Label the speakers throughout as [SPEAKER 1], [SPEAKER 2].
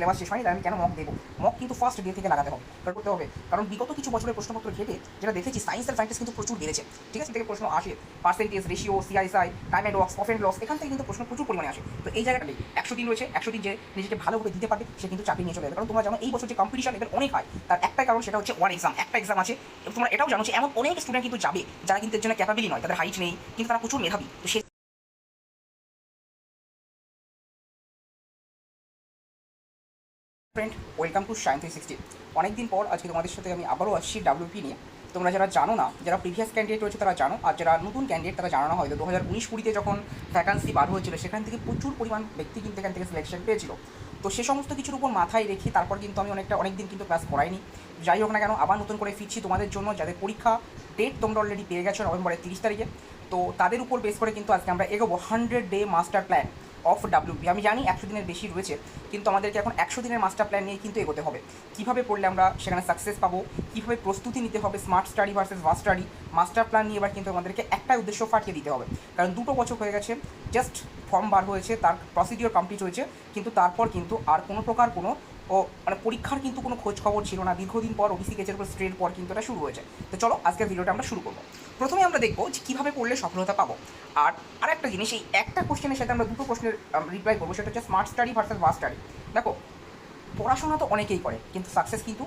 [SPEAKER 1] Syllabus শেষ হয়নি আমি কেন মক দেবো? মক কিন্তু ফার্স্ট ডে থেকে লাগাতে হবে, কারণ করতে হবে। কারণ বিগত কিছু বছরের প্রশ্নপত্র ঘেটে যেটা দেখেছি সায়েন্স আর সায়েন্টিস্ট কিন্তু প্রচুর বেড়েছে। ঠিক আছে? থেকে প্রশ্ন আসে percentage ratio CISI time and wax profit loss এখান থেকে কিন্তু প্রশ্ন প্রচুর পরিমাণে আসে। তো এই জায়গাটাই একশো দিন রয়েছে, একশো দিন যে নিজেকে ভালোভাবে দিতে পারবে, সে কিন্তু চাকরি নিয়ে চলে যাবে। কারণ তোমরা জানো, এই বছর যে কম্পিটিশন লেভেল অনেক হয়, তার একটাই কারণ সেটা হচ্ছে ওয়ান এক্সাম একটা এক্সাম আছে, তোমরা এটাও জানো যে এমন অনেক স্টুডেন্ট কিন্তু যাবে, যারা কিন্তু এর জন্য ক্যাপাবিলি নয়, তাদের হাইট নেই, কিন্তু তারা প্রচুর মেধাবী। তো সে welcome to shine three sixty অনেকদিন পর আজকে তোমাদের সাথে আমি আবারও আসছি ডাব্লিউপি নিয়ে। তোমরা যারা জানো না, যারা প্রিভিয়াস ক্যান্ডিডেট রয়েছে তারা জানো, আর যারা নতুন ক্যান্ডিডেট তারা জানো না, হয়তো দু হাজার উনিশ কুড়িতে যখন ভ্যাকান্সি বার হয়েছিল, সেখান থেকে প্রচুর পরিমাণ ব্যক্তি কিন্তু এখান থেকে সিলেকশন পেয়েছিল। তো সে সমস্ত কিছুর উপর মাথায় রেখে তারপর কিন্তু আমি অনেকটা অনেক দিন কিন্তু ক্লাস করাইনি। যাই হোক না কেন, আবার নতুন করে ফিরছি তোমাদের জন্য, যাদের পরীক্ষা ডেট তোমরা অলরেডি পেয়ে গেছো নভেম্বরের তিরিশ তারিখে। তো তাদের উপর বেস করে কিন্তু আজকে আমরা এগোবো। Hundred day master plan of WP আমি জানি একশো দিনের বেশি রয়েছে, কিন্তু আমাদেরকে এখন একশো দিনের মাস্টার প্ল্যান নিয়ে কিন্তু এগোতে হবে। কীভাবে পড়লে আমরা সেখানে সাকসেস পাবো? কীভাবে প্রস্তুতি নিতে হবে smart study versus vast study master plan নিয়ে এবার কিন্তু আমাদেরকে একটাই উদ্দেশ্য ফাটিয়ে দিতে হবে। কারণ দুটো বছর হয়ে গেছে জাস্ট ফর্ম বার হয়েছে, তার প্রসিডিওর কমপ্লিট হয়েছে, কিন্তু তারপর কিন্তু আর কোনো প্রকার কোনো, ও মানে পরীক্ষার কিন্তু কোনো খোঁজ খবর ছিল না। দীর্ঘদিন পর ওবিসি কেচের উপর স্ট্রেট পর কিন্তু এটা শুরু হয়েছে। তো চলো, আজকের ভিডিওটা আমরা শুরু করব। প্রথমে আমরা দেখব যে কীভাবে পড়লে সফলতা পাবো। আর আর একটা জিনিস, এই একটা কোশ্চেনের সাথে আমরা দুটো প্রশ্নের রিপ্লাই করব। সেটা হচ্ছে smart study versus vast study দেখো, পড়াশোনা তো অনেকেই করে, কিন্তু সাকসেস কিন্তু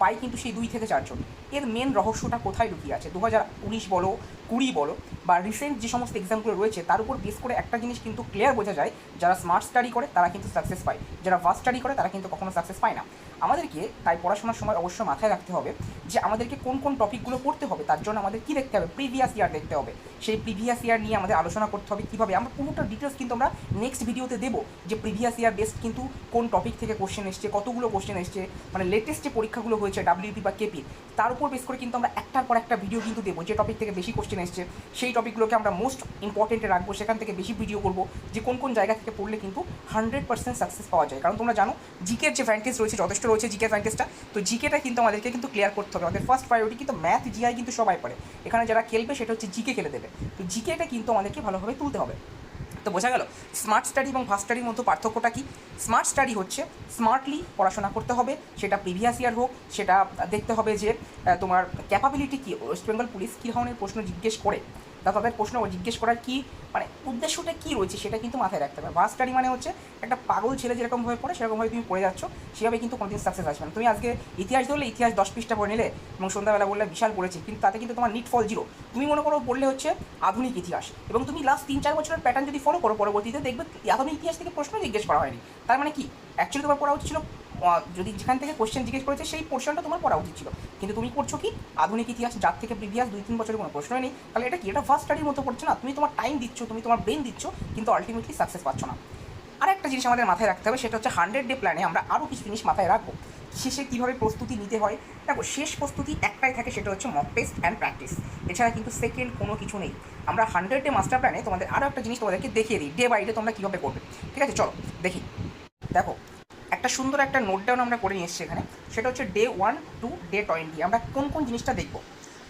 [SPEAKER 1] পাই কিন্তু সেই দুই থেকে চারজন। এর মেন রহস্যটা কোথায় লুকিয়ে আছে? দু হাজার উনিশ বলো, কুড়ি বলো, বা রিসেন্ট যে সমস্ত এক্সামগুলো রয়েছে, তার উপর বেস করে একটা জিনিস কিন্তু ক্লিয়ার বোঝা যায়, যারা স্মার্ট স্টাডি করে, তারা কিন্তু সাকসেস পায়। যারা ফাস্ট স্টাডি করে, তারা কিন্তু কখনো সাকসেস পায় না। আমাদেরকে তাই পড়াশোনার সময় অবশ্যই মাথায় রাখতে হবে যে, আমাদেরকে কোন কোন টপিকগুলো পড়তে হবে, তার জন্য আমাদের কী দেখতে হবে? প্রিভিয়াস ইয়ার দেখতে হবে। সেই প্রিভিয়াস ইয়ার নিয়ে আমাদের আলোচনা করতে হবে কীভাবে? আমরা পুরোটা ডিটেলস কিন্তু আমরা নেক্সট ভিডিওতে দেবো যে প্রিভিয়াস ইয়ার বেস্ট কিন্তু কোন টপিক থেকে কোশ্চেন এসছে, কতগুলো কোশ্চেন এসছে মানে লেটেস্ট যে পরীক্ষাগুলো হয়েছে ডাব্লিউপি বা কেপি তার উপর বেস করে কিন্তু আমরা একটার পর একটা ভিডিও কিন্তু দেবো, যে টপিক থেকে বেশি কোশ্চেন এসছে, সেই টপিকগুলোকে আমরা মোস্ট ইম্পর্টেন্টে রাখব, সেখান থেকে বেশি ভিডিও করব, যে কোন কোন জায়গা থেকে পড়লে কিন্তু হান্ড্রেড পার্সেন্ট সাকসেস পাওয়া যায়। কারণ তোমরা জানো জিকের যে ভ্যান্টেজ রয়েছে, যথেষ্ট রয়েছে জিকের ভ্যান্টেজটা তো জিকেটা কিন্তু আমাদেরকে কিন্তু ক্লিয়ার করতে হবে। আমাদের ফার্স্ট প্রায়োরিটি কিন্তু ম্যাথ জিআই কিন্তু সবাই পড়ে। এখানে যারা খেলবে, সেটা হচ্ছে জিকে খেলে দেবে। তো জিকেটা কিন্তু আমাদেরকে ভালোভাবে তুলতে হবে। তো বোঝা গেল স্মার্ট স্টাডি এবং ফাস্ট স্টাডির মধ্যে পার্থক্যটা কি? স্মার্ট স্টাডি হচ্ছে স্মার্টলি পড়াশোনা করতে হবে, সেটা প্রিভিয়াস ইয়ার হোক, সেটা দেখতে হবে যে তোমার ক্যাপাবিলিটি কী? ওয়েস্ট বেঙ্গল পুলিশ কী ধরনের প্রশ্ন জিজ্ঞেস করে? তা তাদের প্রশ্ন জিজ্ঞেস করার কী মানে উদ্দেশ্যটা কী রয়েছে সেটা কিন্তু মাথায় রাখতে হবে। বাস স্টাডি মানে হচ্ছে একটা পাগল ছেলে যেরকমভাবে পড়ে সেরকমভাবে তুমি পড়ে যাচ্ছ, সেভাবে কিন্তু কোনোদিন সাকসেস আসবে না। তুমি আজকে ইতিহাস ধরলে, ইতিহাস দশ পৃষ্ঠা পড়ে নিলে এবং সন্ধ্যাবেলা বললে বিশাল পড়েছি, কিন্তু তাতে কিন্তু তোমার নিট ফল জিরো তুমি মনে করো পড়লে হচ্ছে আধুনিক ইতিহাস এবং তুমি লাস্ট তিন চার বছরের প্যাটার্ন যদি ফলো করো, পরবর্তীতে দেখবে আধুনিক ইতিহাস থেকে প্রশ্ন জিজ্ঞেস করা হয়নি। তার মানে কি? অ্যাকচুয়ালি তোমার পড়া উচিত ছিল যদি যেখান থেকে কোশ্চেন জিজ্ঞেস করেছে, সেই পোর্শনটা তোমার পড়া উচিত ছিল। কিন্তু তুমি করছ কি? আধুনিক ইতিহাস, যার থেকে প্রিভিয়াস দুই, তিন বছরের কোনো প্রশ্নই নেই। তাহলে এটা কি? এটা ফার্স্ট স্টাডির মতো পড়ছে না? তুমি তোমার টাইম দিচ্ছ, তুমি তোমার ব্রেন দিচ্ছ, কিন্তু আলটিমেটলি সাকসেস পাচ্ছ না। আর একটা জিনিস আমাদের মাথায় রাখতে হবে, সেটা হচ্ছে হান্ড্রেড ডে প্ল্যানে আমরা আরও কিছু জিনিস মাথায় রাখব। শেষে কীভাবে প্রস্তুতি নিতে হয়? দেখো, শেষ প্রস্তুতি একটাই থাকে, সেটা হচ্ছে মক টেস্ট অ্যান্ড প্র্যাকটিস এছাড়া কিন্তু সেকেন্ড কোনো কিছু নেই। আমরা হান্ড্রেড ডে মাস্টার প্ল্যানে তোমাদের আরও একটা জিনিস তোমাদেরকে দেখিয়ে দিই ডে বাই ডে তোমরা কীভাবে করবে। ঠিক আছে, চলো, দেখি। দেখো একটা সুন্দর একটা নোট ডাউন আমরা করে নিয়ে এসেছি এখানে। সেটা হচ্ছে day one to day twenty আমরা কোন কোন জিনিসটা দেখব?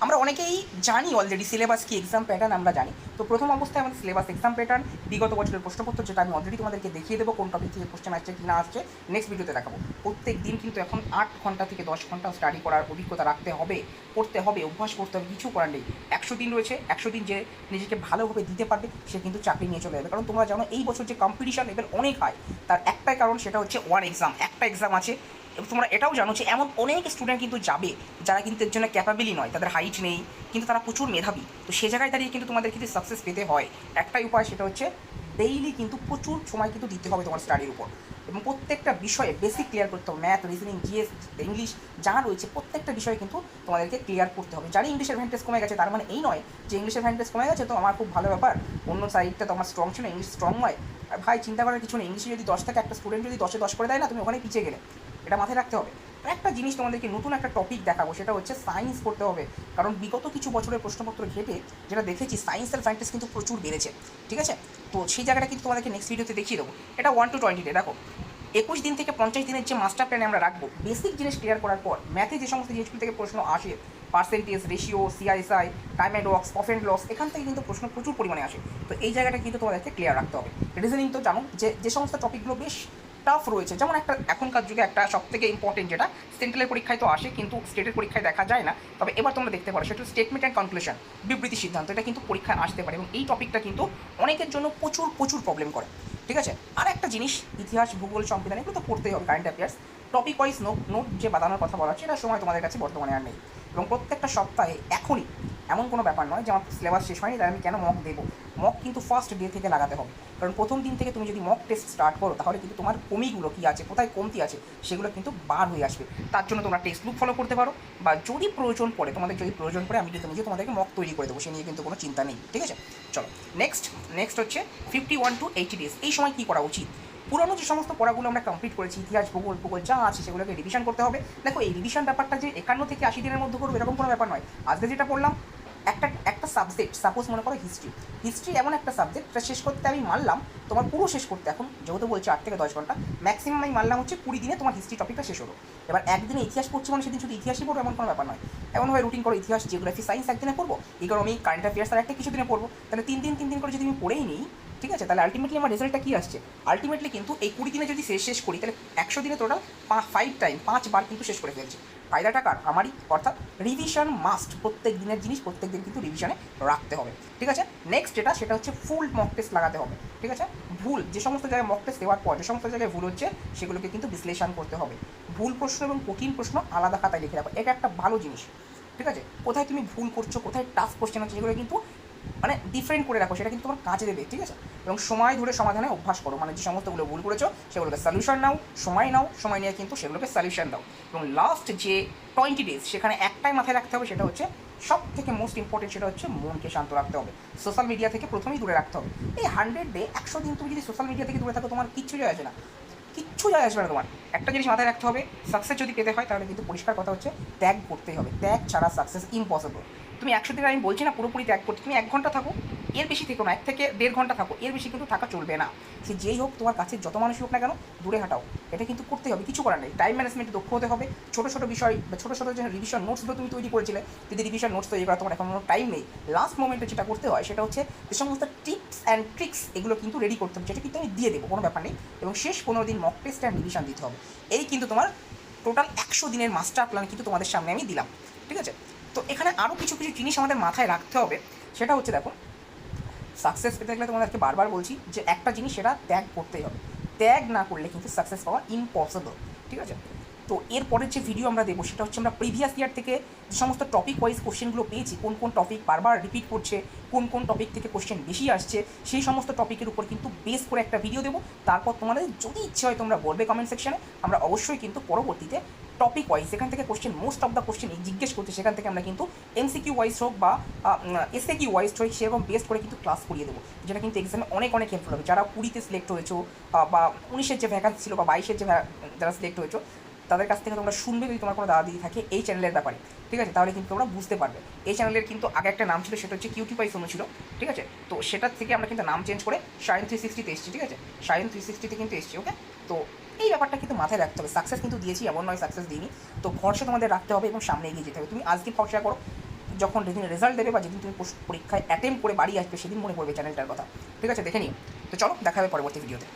[SPEAKER 1] আমরা অনেকেই জানি অলরেডি সিলেবাস কি এক্সাম প্যাটার্ন আমরা জানি। তো প্রথম অবস্থায় আমাদের সিলেবাস এক্সাম প্যাটার্ন বিগত বছরের প্রশ্নপত্র যেটা আমি অলরেডি তোমাদেরকে দেখিয়ে দেবো কোন টপিক থেকে কোশ্চেন আসছে কি না আসছে নেক্সট ভিডিওতে দেখাবো। প্রত্যেক দিন কিন্তু এখন আট ঘণ্টা থেকে দশ ঘণ্টা স্টাডি করার অভিজ্ঞতা রাখতে হবে, করতে হবে, অভ্যাস করতে হবে, কিছু করার নেই। একশো দিন রয়েছে, একশো দিন যে নিজেকে ভালোভাবে দিতে পারবে, সে কিন্তু চাকরি নিয়ে চলে যাবে। কারণ তোমরা জানো এই বছর যে কম্পিটিশন লেভেল অনেক হয় তার একটাই কারণ সেটা হচ্ছে ওয়ান এক্সাম একটা এক্সাম আছে তোমরা এটাও জানো যে এমন অনেক স্টুডেন্ট কিন্তু যাবে যারা কিন্তু এর জন্য ক্যাপাবিলি নয়, তাদের হাইট নেই, কিন্তু তারা প্রচুর মেধাবী। তো সে জায়গায় দাঁড়িয়ে কিন্তু তোমাদের কিন্তু সাকসেস পেতে হয়। একটাই উপায় সেটা হচ্ছে ডেইলি কিন্তু প্রচুর সময় কিন্তু দিতে হবে তোমার স্টাডির উপর। এবং প্রত্যেকটা বিষয়ে বেসিক ক্লিয়ার করতে হবে। ম্যাথ রিজনিং জিএস ইংলিশ যা রয়েছে প্রত্যেকটা বিষয়ে কিন্তু তোমাদেরকে ক্লিয়ার করতে হবে। যারা ইংলিশের ভ্যান্টেজ কমে গেছে, তার মানে এই নয় যে ইংলিশের ভ্যান্টেজ কমে গেছে, তো আমার খুব ভালো ব্যাপার। অন্য সাইডটা তো আমার স্ট্রং ছিল ইংলিশ স্ট্রং নয়। ভাই, চিন্তা করার কিছু নেই। ইংলিশে যদি দশ থেকে একটা স্টুডেন্ট যদি দশে দশ করে দেয়, না, তুমি ওখানে পিছিয়ে গেলে। এটা মাথায় রাখতে হবে। আর একটা জিনিস তোমাদেরকে নতুন একটা টপিক দেখাবো, সেটা হচ্ছে সায়েন্স পড়তে হবে। কারণ বিগত কিছু বছরের প্রশ্নপত্র ঘেটে যেটা দেখেছি সায়েন্স আর সায়েন্টিস্ট কিন্তু প্রচুর বেড়েছে। ঠিক আছে? তো সেই জায়গাটা কিন্তু তোমাদেরকে নেক্সট ভিডিওতে দেখিয়ে দেবো। এটা ওয়ান টু টোয়েন্টিতে দেখো। একুশ দিন থেকে পঞ্চাশ দিনের যে মাস্টার প্ল্যানে আমরা রাখব বেসিক জিনিস ক্লিয়ার করার পর ম্যাথে যে সমস্ত জিনিসগুলো থেকে প্রশ্ন আসে percentage ratio CI SI time and wax profit loss এখান থেকে কিন্তু প্রশ্ন প্রচুর পরিমাণে আসে। তো এই জায়গাটা কিন্তু তোমাদেরকে ক্লিয়ার রাখতে হবে। রিজনিং তো জানো, যে যে সমস্ত টপিকগুলো বেশ টাফ রয়েছে, যেমন একটা এখনকার যুগে একটা সব থেকে ইম্পর্টেন্ট যেটা সেন্ট্রালের পরীক্ষায় তো আসে, কিন্তু স্টেটের পরীক্ষায় দেখা যায় না। তবে এবার তোমরা দেখতে পারো, সেটা স্টেটমেন্ট অ্যান্ড কনক্লুশন বিবৃতি সিদ্ধান্ত, এটা কিন্তু পরীক্ষায় আসতে পারে এবং এই টপিকটা কিন্তু অনেকের জন্য প্রচুর প্রচুর প্রবলেম করে। ঠিক আছে? আর একটা জিনিস, ইতিহাস, ভূগোল, সংবিধান, এগুলো তো পড়তেই হবে current affairs topic wise note note যে বাঁধানোর কথা বলা হচ্ছে এটা সময় তোমাদের কাছে বর্তমানে আর নেই। এবং প্রত্যেকটা সপ্তাহে এখনই এমন কোনো ব্যাপার নয় যে আমার সিলেবাস শেষ হয়নি তাই আমি কেন মক দেবো? মক কিন্তু ফার্স্ট ডে থেকে লাগাতে হবে। কারণ প্রথম দিন থেকে তুমি যদি মক টেস্ট স্টার্ট করো, তাহলে কিন্তু তোমার কমিগুলো কী আছে, কোথায় কমতি আছে, সেগুলো কিন্তু বার হয়ে আসবে। তার জন্য তোমরা টেক্সট বুক ফলো করতে পারো। বা যদি প্রয়োজন পড়ে, তোমাদের যদি প্রয়োজন পড়ে, আমি কিন্তু নিজে তোমাদেরকে মক তৈরি করে দেবো, সে নিয়ে কিন্তু কোনো চিন্তা নেই, ঠিক আছে? চলো নেক্সট নেক্সট হচ্ছে fifty one to eighty days এই সময় কী করা উচিত? পুরনো যে সমস্ত পড়াগুলো আমরা কমপ্লিট করেছি, ইতিহাস, ভূগোল ভূগোল যা আছে সেগুলোকে রিভিশন করতে হবে। দেখো, এই রিভিশন ব্যাপারটা যে একান্ন থেকে আশি দিনের মধ্যে করব, এরকম কোনো ব্যাপার নয়। আজকে যেটা পড়লাম, একটা একটা সাবজেক্ট সাপোজ মনে করো হিস্ট্রি হিস্ট্রি এমন একটা সাবজেক্ট যেটা শেষ করতে আমি মানলাম, তোমার পুরো শেষ করতে এখন, যেহেতু বলছি আট থেকে দশ ঘণ্টা ম্যাক্সিমাম আমি মানলাম হচ্ছে কুড়ি দিনে তোমার হিস্ট্রি টপিকটা শেষ হলো। এবার একদিনে ইতিহাস পড়ছি মানে সেদিন শুধু ইতিহাসই পড়ব, এমন কোনো ব্যাপার নয়। এমনভাবে রুটিন করো, ইতিহাস জিওগ্রাফি সায়েন্স একদিনে পড়ব ইকোনমি কারেন্ট অ্যাফেয়ার্স আর একটা কিছু দিনে পড়ব। তাহলে তিন দিন তিন দিন করে যদি আমি পড়েই নিই ঠিক আছে? তাহলে আলটিমেটলি আমার রেজাল্টটা কী আসছে? আলটিমেটলি কিন্তু এই কুড়ি দিনে যদি শেষ শেষ করি, তাহলে একশো দিনে টোটাল ফাইভ টাইম পাঁচবার কিন্তু শেষ করে ফেলছি। ফায়দাটা কার? আমারই, অর্থাৎ রিভিশন মাস্ট প্রত্যেক দিনের জিনিস প্রত্যেক দিন কিন্তু রিভিশনে রাখতে হবে। ঠিক আছে? নেক্সট যেটা, সেটা হচ্ছে ফুল মক টেস্ট লাগাতে হবে। ঠিক আছে? ভুল, যে সমস্ত জায়গায় মক টেস্ট দেওয়ার পর, যে সমস্ত জায়গায় ভুল হচ্ছে, সেগুলোকে কিন্তু বিশ্লেষণ করতে হবে। ভুল প্রশ্ন এবং কঠিন প্রশ্ন আলাদা খাতায় লিখে রাখো। এটা একটা ভালো জিনিস। ঠিক আছে? কোথায় তুমি ভুল করছ, কোথায় টাফ কোশ্চেন হচ্ছে, সেগুলো কিন্তু মানে ডিফারেন্ট করে রাখো, সেটা কিন্তু তোমার কাজে দেবে, ঠিক আছে? এবং সময় ধরে সমাধানে অভ্যাস করো মানে যে সমস্তগুলো ভুল করেছ, সেগুলোকে সলিউশন নাও, সময় নাও, সময় নিয়ে কিন্তু সেগুলোকে সলিউশন দাও। এবং লাস্ট যে টোয়েন্টি ডেজ সেখানে একটাই মাথায় রাখতে হবে, সেটা হচ্ছে সব থেকে মোস্ট ইম্পর্টেন্ট সেটা হচ্ছে মনকে শান্ত রাখতে হবে। সোশ্যাল মিডিয়া থেকে প্রথমেই দূরে রাখতে হবে। এই হান্ড্রেড ডে একশো দিন তুমি যদি সোশ্যাল মিডিয়া থেকে দূরে থাকো, তোমার কিচ্ছু যায় আসে না। কিচ্ছু যায় আসবে না তোমার। একটা জিনিস মাথায় রাখতে হবে সাকসেস যদি পেতে হয়, তাহলে কিন্তু পরিষ্কার কথা হচ্ছে, ত্যাগ করতেই হবে। ত্যাগ ছাড়া সাকসেস ইম্পসিবল তুমি একশো দিন আমি বলছি না, পুরোপুরি ত্যাগ করতে তুমি এক ঘণ্টা থাকো, এর বেশি থেকো না, এক থেকে দেড় ঘণ্টা থাকো, এর বেশি কিন্তু থাকা চলবে না। সে যেই হোক, তোমার কাছে যত মানুষই হোক না কেন, দূরে হাঁটাও। এটা কিন্তু করতেই হবে, কিছু করার নেই। টাইম ম্যানেজমেন্ট দক্ষ হতে হবে। ছোটো ছোটো বিষয়, বা ছোটো ছোটো যে রিভিশন নোটসগুলো তুমি তৈরি করেছিলে, যদি রিভিশন নোটস তৈরি করা তোমার এখন কোনো টাইম নেই লাস্ট মোমেন্টে যেটা করতে হয়, সেটা হচ্ছে যে সমস্ত টিপস অ্যান্ড ট্রিক্স এগুলো কিন্তু রেডি করতে হবে, যেটা কিন্তু আমি দিয়ে দেবো, কোনো ব্যাপার নেই। এবং শেষ পনেরো দিন মক টেস্ট অ্যান্ড রিভিশন দিতে হবে। এই কিন্তু তোমার টোটাল একশো দিনের মাস্টার প্ল্যান কিন্তু তোমাদের সামনে আমি দিলাম। ঠিক আছে? তো এখানে আরও কিছু কিছু জিনিস আমাদের মাথায় রাখতে হবে। সেটা হচ্ছে দেখো সাকসেস পেতে গেলে তোমাদেরকে বারবার বলছি যে একটা জিনিস সেটা ত্যাগ করতেই হবে। ত্যাগ না করলে কিন্তু সাকসেস পাওয়া ইম্পসিবল ঠিক আছে? তো এরপরের যে ভিডিও আমরা দেবো সেটা হচ্ছে আমরা প্রিভিয়াস ইয়ার থেকে যে সমস্ত টপিক ওয়াইজ কোশ্চেনগুলো পেয়েছি, কোন কোন টপিক বারবার রিপিট করছে, কোন কোন টপিক থেকে কোশ্চেন বেশি আসছে, সেই সমস্ত টপিকের উপর কিন্তু বেস করে একটা ভিডিও দেবো। তারপর তোমাদের যদি ইচ্ছে হয় তোমরা বলবে কমেন্ট সেকশানে আমরা অবশ্যই কিন্তু পরবর্তীতে টপিক ওয়াইজ সেখান থেকে question most of the question জিজ্ঞেস করছে সেখান থেকে আমরা কিন্তু এমসিকিউ ওয়াইজ হোক বা এসএ কিউ ওয়াইজ হোক, সেরকম বেস্ট করে কিন্তু ক্লাস করিয়ে দেবো। যেটা কিন্তু এক্সামে অনেক অনেক হেল্পফুল হবে। যারা কুড়িতে সিলেক্ট হয়েছো বা উনিশের যে ভ্যাকান্সি ছিল বা বাইশের যে যারা সিলেক্ট হয়েছো তাদের কাছ থেকে তোমরা শুনবে যদি তোমার কোনো দাদা দিদি থাকে এই চ্যানেলের ব্যাপারে, ঠিক আছে? তাহলে কিন্তু তোমরা বুঝতে পারবে। এই চ্যানেলের কিন্তু আগে একটা নাম ছিল, সেটা হচ্ছে কিউটি পাই সোনু ছিল, ঠিক আছে? তো সেটার থেকে আমরা কিন্তু নাম চেঞ্জ করে শাইন থ্রি সিক্সটিতে এসেছি, ঠিক আছে? শাইন থ্রি সিক্সটিতে কিন্তু এসেছি ওকে তো এই ব্যাপারটা কিন্তু মাথায় রাখতে হবে। সাকসেস কিন্তু দিয়েছি, এমন নয় সাকসেস দিইনি। তো ভরসা তোমাদের রাখতে হবে এবং সামনে এগিয়ে যেতে হবে। তুমি আজকে ভরসা করো, যখন যেদিন রেজাল্ট দেবে বা যেদিন তুমি পরীক্ষায় অ্যাটেম্প করে বাড়ি আসবে, সেদিন মনে পড়বে চ্যানেলটার কথা, ঠিক আছে? দেখে নিও। তো চলো, দেখা হবে পরবর্তী ভিডিওতে